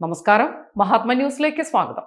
നമസ്കാരം. മഹാത്മ ന്യൂസിലേക്ക് സ്വാഗതം.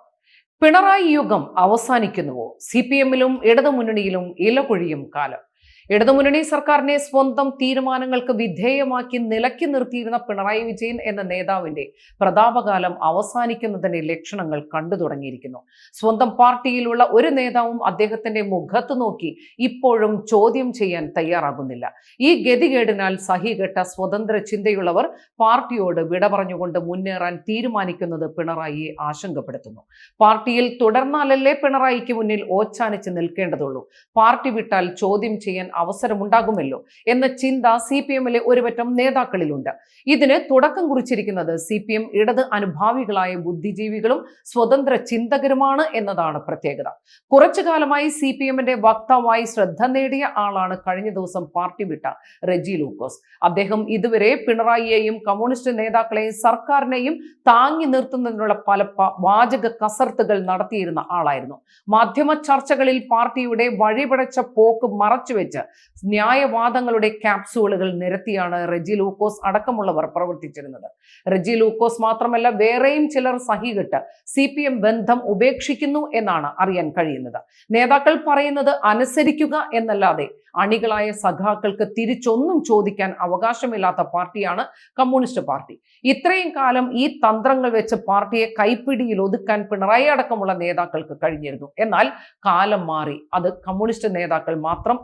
പിണറായി യുഗം അവസാനിക്കുന്നുവോ? സി പി എമ്മിലും ഇടതുമുന്നണിയിലും ഇലകൊഴിയും കാലം. ഇടതുമുന്നണി സർക്കാരിനെ സ്വന്തം തീരുമാനങ്ങൾക്ക് വിധേയമാക്കി നിലക്കി നിർത്തിയിരുന്ന പിണറായി വിജയൻ എന്ന നേതാവിന്റെ പ്രതാപകാലം അവസാനിക്കുന്നതിന്റെ ലക്ഷണങ്ങൾ കണ്ടു തുടങ്ങിയിരിക്കുന്നു. സ്വന്തം പാർട്ടിയിലുള്ള ഒരു നേതാവും അദ്ദേഹത്തിന്റെ മുഖത്ത് നോക്കി ഇപ്പോഴും ചോദ്യം ചെയ്യാൻ തയ്യാറാകുന്നില്ല. ഈ ഗതികേടിനാൽ സഹികെട്ട സ്വതന്ത്ര ചിന്തയുള്ളവർ പാർട്ടിയോട് വിട പറഞ്ഞുകൊണ്ട് മുന്നേറാൻ തീരുമാനിക്കുന്നത് പിണറായിയെ ആശങ്കപ്പെടുത്തുന്നു. പാർട്ടിയിൽ തുടർന്നാലല്ലേ പിണറായിക്ക് മുന്നിൽ ഓച്ചാനിച്ച് നിൽക്കേണ്ടതുള്ളൂ. പാർട്ടി വിട്ടാൽ ചോദ്യം ചെയ്യാൻ അവസരമുണ്ടാകുമല്ലോ എന്ന ചിന്ത സി പി എമ്മിലെ ഒരുപറ്റം നേതാക്കളിലുണ്ട്. ഇതിന് തുടക്കം കുറിച്ചിരിക്കുന്നത് സി പി എം ഇടത് അനുഭാവികളായ ബുദ്ധിജീവികളും സ്വതന്ത്ര ചിന്തകരുമാണ് എന്നതാണ് പ്രത്യേകത. കുറച്ചു കാലമായി സി പി എമ്മിന്റെ വക്താവായി ശ്രദ്ധ നേടിയ ആളാണ് കഴിഞ്ഞ ദിവസം പാർട്ടി വിട്ട റെജി ലൂക്കോസ്. അദ്ദേഹം ഇതുവരെ പിണറായിയെയും കമ്മ്യൂണിസ്റ്റ് നേതാക്കളെയും സർക്കാരിനെയും താങ്ങി നിർത്തുന്നതിനുള്ള പല വാചക കസർത്തുകൾ നടത്തിയിരുന്ന ആളായിരുന്നു. മാധ്യമ ചർച്ചകളിൽ പാർട്ടിയുടെ വഴിപടച്ച പോക്ക് മറച്ചുവെച്ച് ന്യായവാദങ്ങളുടെ ക്യാപ്സൂളുകൾ നിരത്തിയാണ് റെജി ലൂക്കോസ് അടക്കമുള്ളവർ പ്രവർത്തിച്ചിരുന്നത്. റെജി ലൂക്കോസ് മാത്രമല്ല വേറെയും ചിലർ സഹികെട്ട് സി പി എം ബന്ധം ഉപേക്ഷിക്കുന്നു എന്നാണ് അറിയാൻ കഴിയുന്നത്. നേതാക്കൾ പറയുന്നത് അനുസരിക്കുക എന്നല്ലാതെ അണികളായ സഖാക്കൾക്ക് തിരിച്ചൊന്നും ചോദിക്കാൻ അവകാശമില്ലാത്ത പാർട്ടിയാണ് കമ്മ്യൂണിസ്റ്റ് പാർട്ടി. ഇത്രയും കാലം ഈ തന്ത്രങ്ങൾ വെച്ച് പാർട്ടിയെ കൈപ്പിടിയിൽ ഒതുക്കാൻ പിണറായി അടക്കമുള്ള നേതാക്കൾക്ക് കഴിഞ്ഞിരുന്നു. എന്നാൽ കാലം മാറി. അത് കമ്മ്യൂണിസ്റ്റ് നേതാക്കൾ മാത്രം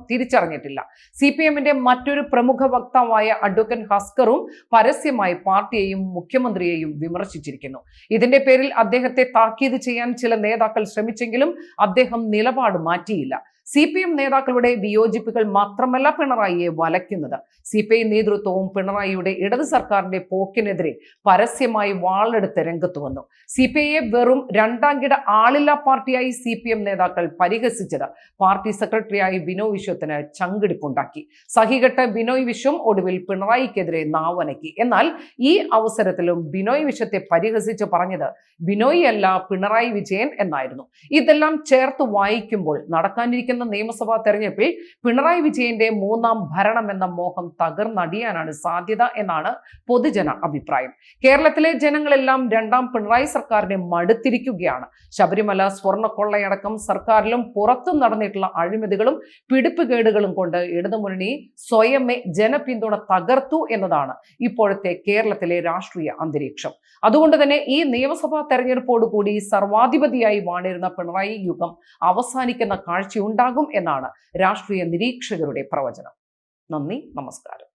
തിരിച്ചറിഞ്ഞിട്ടില്ല സി പി എമ്മിന്റെ മറ്റൊരു പ്രമുഖ വക്താവായ അഡ്വക്കേറ്റ് ഹസ്കറും പരസ്യമായി പാർട്ടിയെയും മുഖ്യമന്ത്രിയെയും വിമർശിച്ചിരിക്കുന്നു. ഇതിന്റെ പേരിൽ അദ്ദേഹത്തെ താക്കീത് ചെയ്യാൻ ചില നേതാക്കൾ ശ്രമിച്ചെങ്കിലും അദ്ദേഹം നിലപാട് മാറ്റിയില്ല. സി പി എം നേതാക്കളുടെ വിയോജിപ്പുകൾ മാത്രമല്ല പിണറായിയെ വലയ്ക്കുന്നത്. സി പി ഐ നേതൃത്വവും പിണറായിയുടെ ഇടത് സർക്കാരിന്റെ പോക്കിനെതിരെ പരസ്യമായി വാളെടുത്ത് രംഗത്ത് വന്നു. സി പി ഐയെ വെറും രണ്ടാം കിട ആളില്ലാ പാർട്ടിയായി സി പി എം നേതാക്കൾ പരിഹസിച്ചത് പാർട്ടി സെക്രട്ടറിയായി ബിനോയ് വിശ്വത്തിന് ചങ്കിടിപ്പുണ്ടാക്കി. സഹികെട്ട് ബിനോയ് വിശ്വം ഒടുവിൽ പിണറായിക്കെതിരെ നാവനക്കി. എന്നാൽ ഈ അവസരത്തിലും ബിനോയ് വിശ്വത്തെ പരിഹസിച്ച് പറഞ്ഞത് ബിനോയ് അല്ല പിണറായി വിജയൻ എന്നായിരുന്നു. ഇതെല്ലാം ചേർത്ത് വായിക്കുമ്പോൾ നടക്കാനിരിക്കുന്ന നിയമസഭാ തെരഞ്ഞെടുപ്പിൽ പിണറായി വിജയന്റെ മൂന്നാം ഭരണം എന്ന മോഹം തകർന്നടിയാനാണ് സാധ്യത എന്നാണ് പൊതുജന അഭിപ്രായം. കേരളത്തിലെ ജനങ്ങളെല്ലാം രണ്ടാം പിണറായി സർക്കാരിനെ മടുത്തിരിക്കുകയാണ്. ശബരിമല സ്വർണക്കൊള്ളയടക്കം സർക്കാരിലും പുറത്തും നടന്നിട്ടുള്ള അഴിമതികളും പിടിപ്പുകേടുകളും കൊണ്ട് ഇടതുമുന്നണി സ്വയമേ ജനപിന്തുണ തകർത്തു എന്നതാണ് ഇപ്പോഴത്തെ കേരളത്തിലെ രാഷ്ട്രീയ അന്തരീക്ഷം. അതുകൊണ്ട് തന്നെ ഈ നിയമസഭാ തെരഞ്ഞെടുപ്പോടുകൂടി സർവാധിപതിയായി വാണിരുന്ന പിണറായി യുഗം അവസാനിക്കുന്ന കാഴ്ചയുണ്ടാകും എന്നാണ് രാഷ്ട്രീയ നിരീക്ഷകരുടെ പ്രവചനം. നന്ദി നമസ്കാരം.